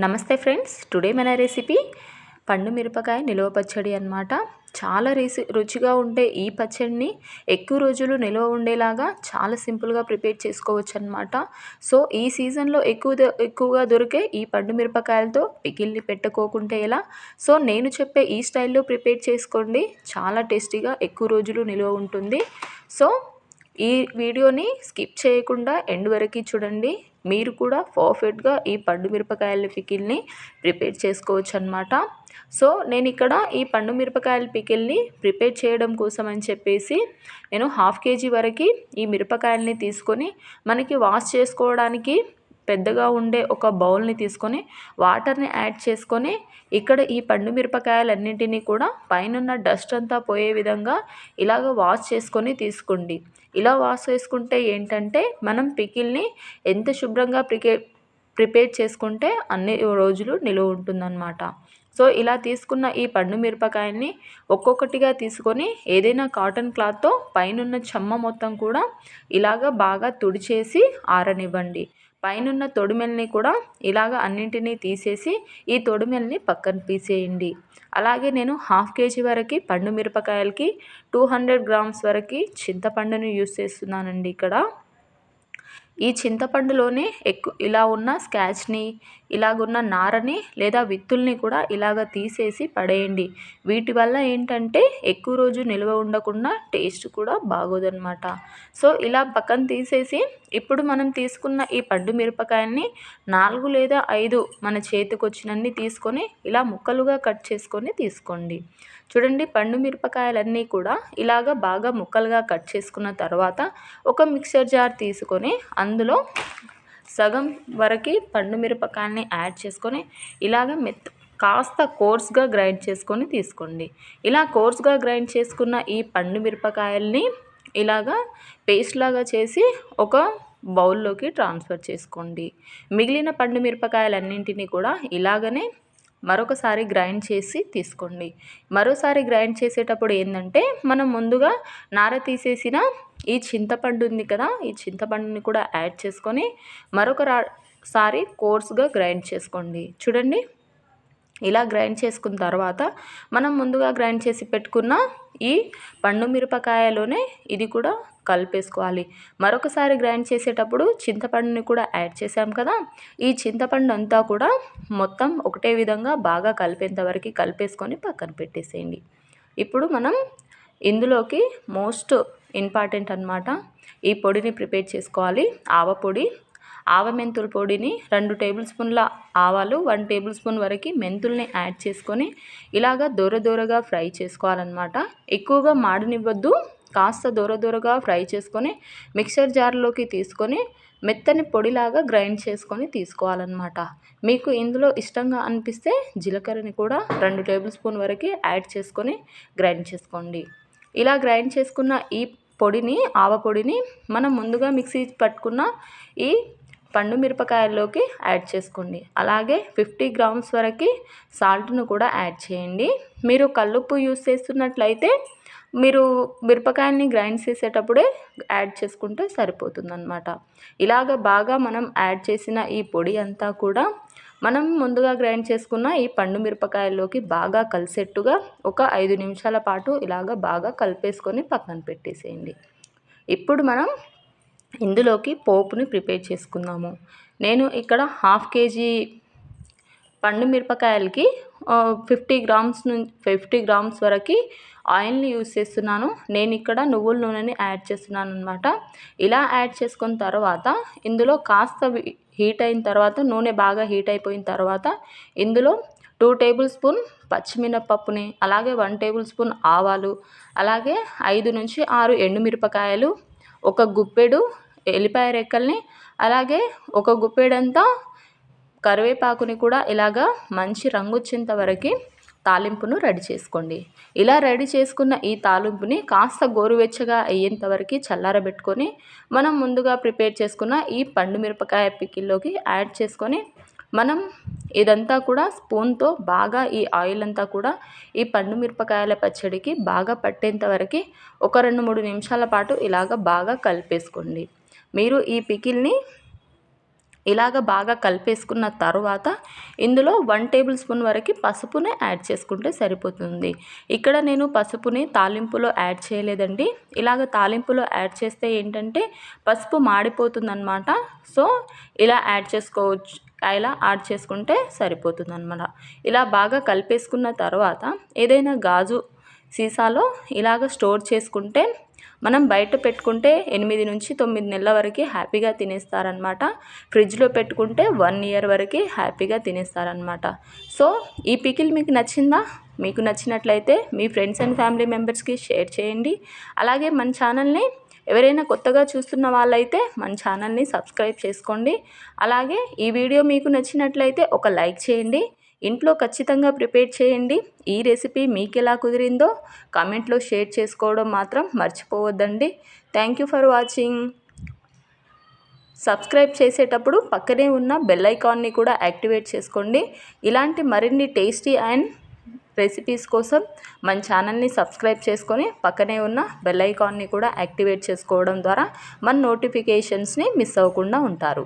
నమస్తే friends. Today మన recipe పండు మిరపకాయ నిలువ పచ్చడి అనమాట చాలా రేసి రుచిగా ఉండే ఈ పచ్చడిని ఎక్కువ రోజులు నిల్వ ఉండేలాగా చాలా సింపుల్గా ప్రిపేర్ చేసుకోవచ్చు అనమాట సో ఈ సీజన్లో ఎక్కువ ఎక్కువగా దొరికే ఈ పండు మిరపకాయలతో పికిల్ని పెట్టుకోకుంటే ఎలా? సో నేను చెప్పే ఈ స్టైల్లో ప్రిపేర్ చేసుకోండి. చాలా టేస్టీగా ఎక్కువ రోజులు నిల్వ ఉంటుంది. సో ఈ వీడియోని స్కిప్ చేయకుండా ఎండ్ వరకు చూడండి. మీరు కూడా పర్ఫెక్ట్గా ఈ పండు మిరపకాయల పికిల్ని ప్రిపేర్ చేసుకోవచ్చు అనమాట సో నేను ఇక్కడ ఈ పండు మిరపకాయల పికిల్ని ప్రిపేర్ చేయడం కోసం అని చెప్పేసి నేను హాఫ్ కేజీ వరకు ఈ మిరపకాయల్ని తీసుకొని మనకి వాష్ చేసుకోవడానికి పెద్దగా ఉండే ఒక బౌల్ని తీసుకొని వాటర్ని యాడ్ చేసుకొని ఇక్కడ ఈ పండు మిరపకాయలన్నింటినీ కూడా పైనున్న డస్ట్ అంతా పోయే విధంగా ఇలాగ వాష్ చేసుకొని తీసుకోండి. ఇలా వాష్ చేసుకుంటే ఏంటంటే మనం పికిల్ని ఎంత శుభ్రంగా ప్రికే ప్రిపేర్ చేసుకుంటే అన్ని రోజులు నిలువ ఉంటుందన్నమాట. సో ఇలా తీసుకున్న ఈ పండు మిరపకాయల్ని ఒక్కొక్కటిగా తీసుకొని ఏదైనా కాటన్ క్లాత్తో పైనున్న చెమ్మ మొత్తం కూడా ఇలాగ బాగా తుడిచేసి ఆరనివ్వండి. పైనున్న తొడిమెల్ని కూడా ఇలాగ అన్నింటినీ తీసేసి ఈ తొడిమెల్ని పక్కన తీసేయండి అలాగే నేను హాఫ్ కేజీ వరకు పండు మిరపకాయలకి టూ హండ్రెడ్ గ్రామ్స్ వరకు చింతపండును యూస్ చేస్తున్నానండి ఇక్కడ. ఈ చింతపండులోనే ఎక్కువ ఇలా ఉన్న స్కాచ్ని ఇలాగున్న నారని లేదా విత్తుల్ని కూడా ఇలాగ తీసేసి పడేయండి. వీటి వల్ల ఏంటంటే ఎక్కువ రోజు నిల్వ ఉండకుండా టేస్ట్ కూడా బాగోదన్నమాట. సో ఇలా పక్కన తీసేసి ఇప్పుడు మనం తీసుకున్న ఈ పండు మిరపకాయల్ని నాలుగు లేదా ఐదు మన చేతికి వచ్చినన్ని తీసుకొని ఇలా ముక్కలుగా కట్ చేసుకొని తీసుకోండి. చూడండి పండు మిరపకాయలన్నీ కూడా ఇలాగ బాగా ముక్కలుగా కట్ చేసుకున్న తర్వాత ఒక మిక్సర్ జార్ తీసుకొని అందులో సగం వరకు పండు మిరపకాయల్ని యాడ్ చేసుకొని ఇలాగ మెత్త కాస్త కోర్స్గా గ్రైండ్ చేసుకొని తీసుకోండి. ఇలా కోర్స్గా గ్రైండ్ చేసుకున్న ఈ పండు మిరపకాయల్ని ఇలాగా పేస్ట్ లాగా చేసి ఒక బౌల్లోకి ట్రాన్స్ఫర్ చేసుకోండి. మిగిలిన పండు మిరపకాయలన్నింటినీ కూడా ఇలాగనే మరొకసారి గ్రైండ్ చేసి తీసుకోండి. మరోసారి గ్రైండ్ చేసేటప్పుడు ఏంటంటే మనం ముందుగా నార తీసేసిన ఈ చింతపండు ఉంది కదా ఈ చింతపండుని కూడా యాడ్ చేసుకొని మరొక సారి కోర్స్గా గ్రైండ్ చేసుకోండి. చూడండి ఇలా గ్రైండ్ చేసుకున్న తర్వాత మనం ముందుగా గ్రైండ్ చేసి పెట్టుకున్న ఈ పండు మిరపకాయలోనే ఇది కూడా కలిపేసుకోవాలి. మరొకసారి గ్రైండ్ చేసేటప్పుడు చింతపండుని కూడా యాడ్ చేసాం కదా ఈ చింతపండు అంతా కూడా మొత్తం ఒకటే విధంగా బాగా కలిపేంత వరకు కలిపేసుకొని పక్కన పెట్టేసేయండి. ఇప్పుడు మనం ఇందులోకి మోస్ట్ ఇంపార్టెంట్ అనమాట ఈ పొడిని ప్రిపేర్ చేసుకోవాలి. ఆవ పొడి ఆవ మెంతుల పొడిని రెండు టేబుల్ స్పూన్ల ఆవాలు వన్ టేబుల్ స్పూన్ వరకు మెంతుల్ని యాడ్ చేసుకొని ఇలాగా దూర దూరగా ఫ్రై చేసుకోవాలన్నమాట. ఎక్కువగా మాడనివ్వద్దు. కాస్త దూర దూరగా ఫ్రై చేసుకొని మిక్సర్ జార్లోకి తీసుకొని మెత్తని పొడిలాగా గ్రైండ్ చేసుకొని తీసుకోవాలన్నమాట. మీకు ఇందులో ఇష్టంగా అనిపిస్తే జీలకర్రని కూడా రెండు టేబుల్ స్పూన్ వరకు యాడ్ చేసుకొని గ్రైండ్ చేసుకోండి. ఇలా గ్రైండ్ చేసుకున్న ఈ పొడిని ఆవ పొడిని మనం ముందుగా మిక్సీ పట్టుకున్న ఈ పండు మిరపకాయల్లోకి యాడ్ చేసుకోండి. అలాగే ఫిఫ్టీ గ్రామ్స్ వరకు సాల్ట్ను కూడా యాడ్ చేయండి. మీరు కల్లుప్పు యూస్ చేస్తున్నట్లయితే మీరు మిరపకాయల్ని గ్రైండ్ చేసేటప్పుడే యాడ్ చేసుకుంటే సరిపోతుందన్నమాట. ఇలాగ బాగా మనం యాడ్ చేసిన ఈ పొడి అంతా కూడా మనం ముందుగా గ్రైండ్ చేసుకున్న ఈ పండు మిరపకాయల్లోకి బాగా కలిసేట్టుగా ఒక ఐదు నిమిషాల పాటు ఇలాగ బాగా కలిపేసుకొని పక్కన పెట్టేసేయండి. ఇప్పుడు మనం ఇందులోకి పోపుని ప్రిపేర్ చేసుకుందాము. నేను ఇక్కడ హాఫ్ కేజీ పండు మిరపకాయలకి ఫిఫ్టీ గ్రామ్స్ నుంచి ఫిఫ్టీ గ్రామ్స్ వరకు ఆయిల్ని యూస్ చేస్తున్నాను. నేను ఇక్కడ నువ్వుల నూనెని యాడ్ చేస్తున్నాను అనమాట ఇలా యాడ్ చేసుకున్న తర్వాత ఇందులో కాస్త హీట్ అయిన తర్వాత నూనె బాగా హీట్ అయిపోయిన తర్వాత ఇందులో టూ టేబుల్ స్పూన్ పచ్చిమినప్పప్పుని అలాగే వన్ టేబుల్ స్పూన్ ఆవాలు అలాగే ఐదు నుంచి ఆరు ఎండుమిరపకాయలు ఒక గుప్పెడు ఎల్లిపాయ రెక్కల్ని అలాగే ఒక గుప్పెడంతా కరివేపాకుని కూడా ఇలాగా మంచి రంగు వచ్చేంత వరకు తాలింపును రెడీ చేసుకోండి. ఇలా రెడీ చేసుకున్న ఈ తాలింపుని కాస్త గోరువెచ్చగా అయ్యేంత వరకు చల్లారబెట్టుకొని మనం ముందుగా ప్రిపేర్ చేసుకున్న ఈ పండు మిరపకాయ పికిల్లోకి యాడ్ చేసుకొని మనం ఇదంతా కూడా స్పూన్తో బాగా ఈ ఆయిల్ అంతా కూడా ఈ పండు మిరపకాయల పచ్చడికి బాగా పట్టేంత వరకు ఒక రెండు మూడు నిమిషాల పాటు ఇలాగ బాగా కలిపేసుకోండి. మీరు ఈ పికిల్ని ఇలాగ బాగా కలిపేసుకున్న తర్వాత ఇందులో వన్ టేబుల్ స్పూన్ వరకు పసుపుని యాడ్ చేసుకుంటే సరిపోతుంది. ఇక్కడ నేను పసుపుని తాలింపులో యాడ్ చేయలేదండి. ఇలాగ తాలింపులో యాడ్ చేస్తే ఏంటంటే పసుపు మాడిపోతుందన్నమాట. సో ఇలా యాడ్ చేసుకోవచ్చు ఇలా యాడ్ చేసుకుంటే సరిపోతుంది అనమాట ఇలా బాగా కలిపేసుకున్న తర్వాత ఏదైనా గాజు సీసాలో ఇలాగ స్టోర్ చేసుకుంటే మనం బయట పెట్టుకుంటే ఎనిమిది నుంచి తొమ్మిది నెలల వరకు హ్యాపీగా తినేస్తారనమాట ఫ్రిడ్జ్లో పెట్టుకుంటే వన్ ఇయర్ వరకు హ్యాపీగా తినేస్తారనమాట సో ఈ పికిల్ మీకు నచ్చిందా? మీకు నచ్చినట్లయితే మీ ఫ్రెండ్స్ అండ్ ఫ్యామిలీ మెంబర్స్కి షేర్ చేయండి. అలాగే మన ఛానల్ని ఎవరైనా కొత్తగా చూస్తున్న వాళ్ళైతే మన ఛానల్ని సబ్స్క్రైబ్ చేసుకోండి. అలాగే ఈ వీడియో మీకు నచ్చినట్లయితే ఒక లైక్ చేయండి. ఇంట్లో ఖచ్చితంగా ప్రిపేర్ చేయండి. ఈ రెసిపీ మీకు ఎలా కుదిరిందో కామెంట్లో షేర్ చేసుకోవడం మాత్రం మర్చిపోవద్దండి. Thank you for watching. Subscribe చేసేటప్పుడు పక్కనే ఉన్న బెల్ ఐకాన్ని కూడా యాక్టివేట్ చేసుకోండి. ఇలాంటి మరిన్ని టేస్టీ అండ్ రెసిపీస్ కోసం మన ఛానల్ని సబ్స్క్రైబ్ చేసుకొని పక్కనే ఉన్న బెల్ ఐకాన్ని కూడా యాక్టివేట్ చేసుకోవడం ద్వారా మన నోటిఫికేషన్స్ని మిస్ అవ్వకుండా ఉంటారు.